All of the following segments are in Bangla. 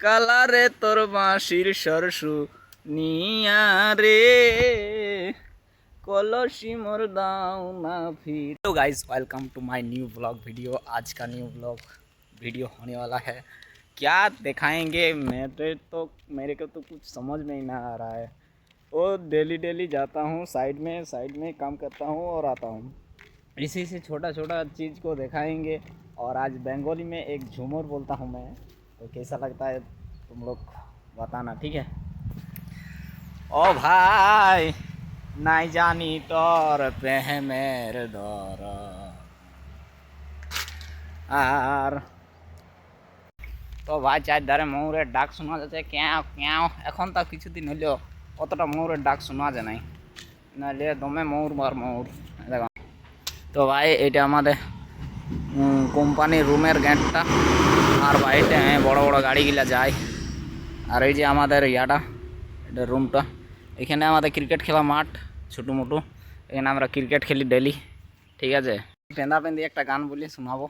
কালারে তোর বাঁশির সরসু নিয়া রে कलशी मोर दाऊ ना फिर तो guys welcome to my new blog video आज का न्यू ब्लॉग वीडियो होने वाला है क्या दिखाएंगे मेरे तो मेरे को तो कुछ समझ में ही ना आ रहा है वो डेली डेली जाता हूँ साइड में साइड में काम करता हूँ और आता हूँ इसी से छोटा छोटा चीज़ को दिखाएंगे और आज बंगाली में एक झूमर बोलता हूँ मैं तो कैसा लगता है तुम लोग बताना ठीक है ও ভাই নাই জানি তোর প্রেমের দর আর তো ভাই চারধারে ময়ূরের ডাক শোনা যাচ্ছে ক্যাও ক্যাও এখন তো কিছুদিন হলেও অতটা ময়ূরের ডাক শোনা যায় নাই নাহলে দমে ময়ূর মার ময়ূর দেখো তো ভাই এটা আমাদের কোম্পানির রুমের গেটটা আর বাইরে বড় বড় গাড়িগুলা যায়। আর এই যে আমাদের ইয়াটা, এটা রুমটা এখানে আমাদের ক্রিকেট খেলা মাঠ, ছোটো মোটো। এখানে আমরা ক্রিকেট খেলি ডেলি ঠিক আছে? পেঁদা পেঁদি একটা গান বলি, শোনাবো।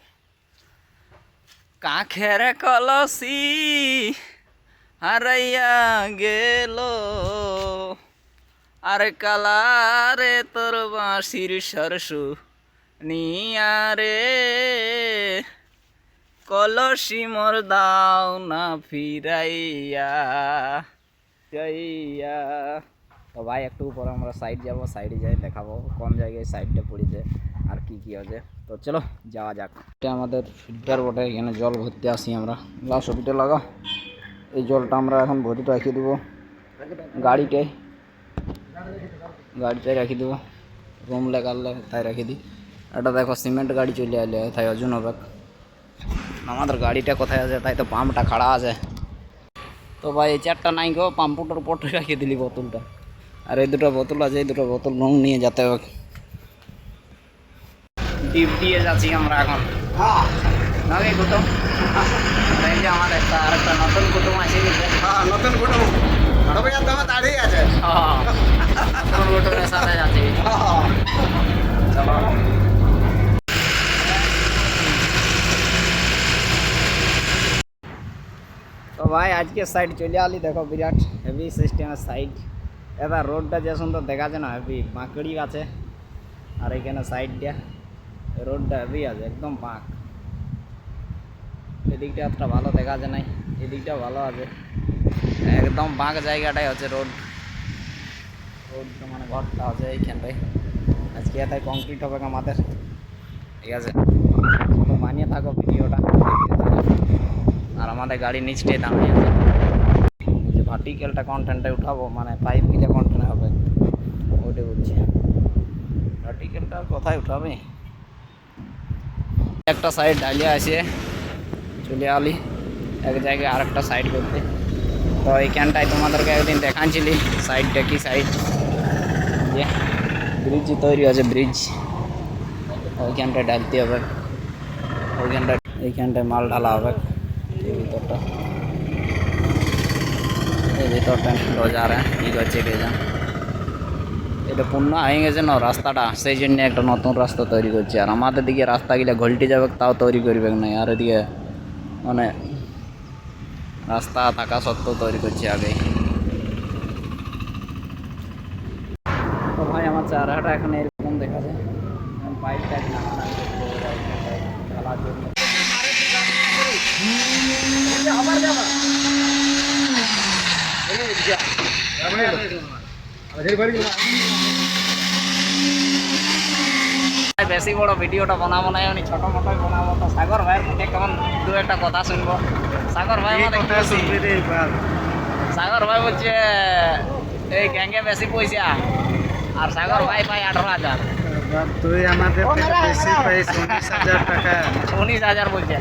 কাখের কলসি হারাইয়া গেল, আর কালারে তোর বাঁশির সরসু নিয়া রে। কলসি মোর দাও না ফিরাইয়া, যাইয়া। তো ভাই, একটু পরে আমরা সাইড যাব সাইডে যাই, দেখাবো কোন জায়গায় সাইডটা পড়েছে আর কি কি আছে। তো চলো, যাওয়া যাক। এটা আমাদের ফিল্টার বটে, এখানে জল ভরতে আসি আমরা। লাও ছবিটা লাগাও এই জলটা আমরা এখন ভরে রাখিয়ে দেবো। গাড়িতে। গাড়িতে রাখিয়ে দেবো। রুম লাগালে তাই রাখি দিই। এটা দেখো, সিমেন্ট গাড়ি চলে এলে তাই অজুন হবে আমাদের গাড়িটা কোথায় আছে? তাই তো পাম্পটা খাড়া আছে। তো ভাই এই চারটা নাই গো পাম্পুটার উপর রাখিয়ে দিলি বোতলটা। আর এই দুটো বোতল আছে এই দুটো বোতল রং নিয়ে যেতে হবে। ডিপ দিয়ে যাচ্ছি আমরা এখন। নাকি কুটুম এই যে আমার একটা আর একটা নতুন কুটুম আছে। হ্যাঁ নতুন কুটুম দাঁড়িয়ে আছে। হ্যাঁ, নতুন কুটুমের সাথে যাচ্ছি। হ্যাঁ। চলো। তো ভাই, আজকে সাইড চলে আলি। দেখো, বিরাট হেভি সিস্টেমের সাইড এবার রোডটা যে সুন্দর দেখা যায় না হেভি বাঁকড়ি আছে। আর এখানে সাইডটা রোডটা হেভি আছে, একদম বাঁক। এদিকটা অতটা ভালো দেখা যায় নাই, এদিকটা ভালো আছে। একদম বাঁক জায়গাটাই হচ্ছে রোড রোড মানে ঘরটা আছে এইখানটায় আজকে এটাই কংক্রিট হবে আমাদের। ঠিক আছে। তো মানিয়ে থাকো ভিডিওটা। আর আমাদের গাড়ি নিচটাই দাঁড়িয়ে আছে। যে ভার্টিক্যালটা কন্টেন্টে উঠাবো মানে পাইপ গিলে কন্টেন্ট হবে। ওটাই বলছি। ভার্টিক্যালটা কোথায় উঠাবে? একটা সাইড ডালিয়া আছে চলে আলি এক জায়গায় আর একটা সাইড করতে। তো এইখানটায় তোমাদেরকে একদিন দেখাচ্ছিলি সাইডটা কি সাইড যে ব্রিজ তৈরি আছে ব্রিজ ওইখানটায় ডালতে হবে। ওইখানটায় এইখানটায় মাল ঢালা হবে। এই ভিতরটা এই ভিতরটা রোজার কী করছে কে জান এটা পূর্ণ হয়ে গেছে রাস্তাটা সেই জন্য একটা নতুন রাস্তা তৈরি করছে আর আমাদের দিকে রাস্তা গেলে ঘলটে যাবে তাও তৈরি করবে না আর এদিকে মানে রাস্তা থাকা সত্ত্বেও তৈরি করছে আগে তো ভাই আমার চারাটা এখন এরকম দেখা যায় আছে ঢালার জন্য বেশি বড় ভিডিওটা বানাবো না এমনি ছোট মোটোই বানাবো। তো সাগর ভাইয়ের মুখে কেমন দু একটা কথা শুনব। সাগর ভাই আমাদের সাগর ভাই বলছে এই গ্যাঙ্গে বেশি পয়সা। আর সাগর ভাই পাই আঠারো হাজার। তুই আমাদের বেশি পাইস উনিশ হাজার টাকা। উনিশ হাজার বলছে।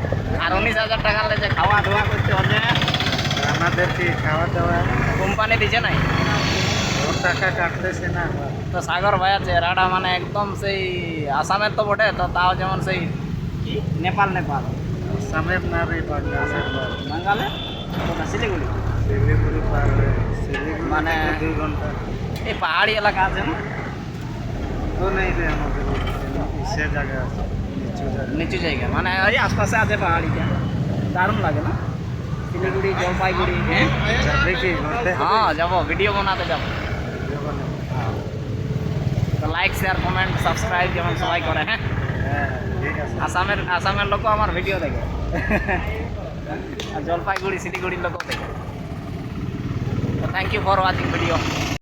আর উনিশ হাজার টাকা লেগে খাওয়া দাওয়া করতে হচ্ছে আমাদের কি খাওয়া দাওয়া। কোম্পানি দিছে নাই? ওর টাকা কাটতেছে না তো সাগর ভাইয়ের চেহারাটা মানে একদম সেই আসামের তো বটে তো তাও যেমন সেই কি? নেপাল নেপাল। সামের নারী বাংলাদেশের বাঙ্গালে কোথা শিলিগুড়ি? শিলিগুড়ি পার শিলিগুড়ি মানে- দুই ঘণ্টা। এই পাহাড়ি এলাকা আছে না? তো নেই রে আমাদের সে জায়গা আছে নিচু জায়গা নিচু জায়গা মানে ওই আশপাশে আছে পাহাড়িটা দারুণ লাগে না শিলিগুড়ি জলপাইগুড়ি হ্যাঁ দেখি ঘুরতে হ্যাঁ যাব ভিডিও বানাতে যাব তো লাইক শেয়ার কমেন্ট সাবস্ক্রাইব যেমন সবাই করে হ্যাঁ হ্যাঁ ঠিক আছে আসামের আসামের লোকও আমার ভিডিও দেখে আর জলপাইগুড়ি শিলিগুড়ির লোকও দেখে তো thank you for watching video